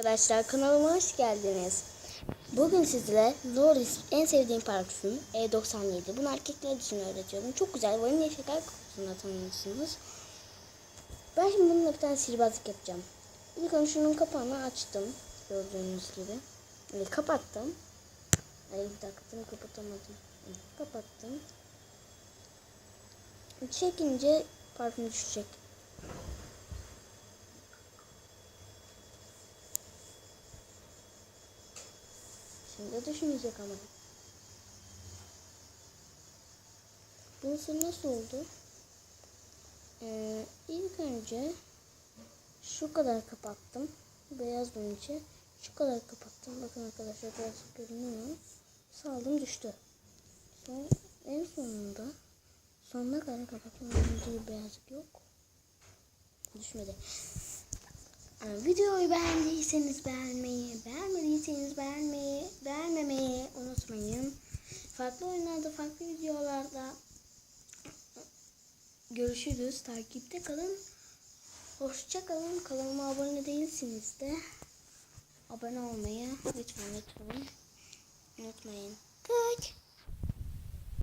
Arkadaşlar kanalıma hoş geldiniz. Bugün sizlere Loris en sevdiğim parfüm E97. Bunu erkekler için öğretiyorum. Çok güzel vanilya şeker kokusunu tanıyorsunuz. Ben şimdi bununla bir tane sihirbazlık yapacağım. İlk önce şunun kapağını açtım. Gördüğünüz gibi. Ve kapattım. Ay bir dakika kapatamadım. Kapattım. Çekince parfüm düşecek. Şimdi düşünecek ama. Burası nasıl oldu? Ee, ilk önce şu kadar kapattım. Beyaz bunun için. Şu kadar kapattım. Bakın arkadaşlar biraz görünüyor. Saldım düştü. Son, en sonunda sonuna kadar kapattım. Önce beyazlık yok. Düşmedi. Ee, Videoyu beğendiyseniz beğenmeyi, beğenmemeyi unutmayın. Farklı oyunlarda, farklı videolarda görüşürüz. Takipte kalın. Hoşça kalın. Kanalıma abone değilsiniz de abone olmayı lütfen lütfen unutmayın.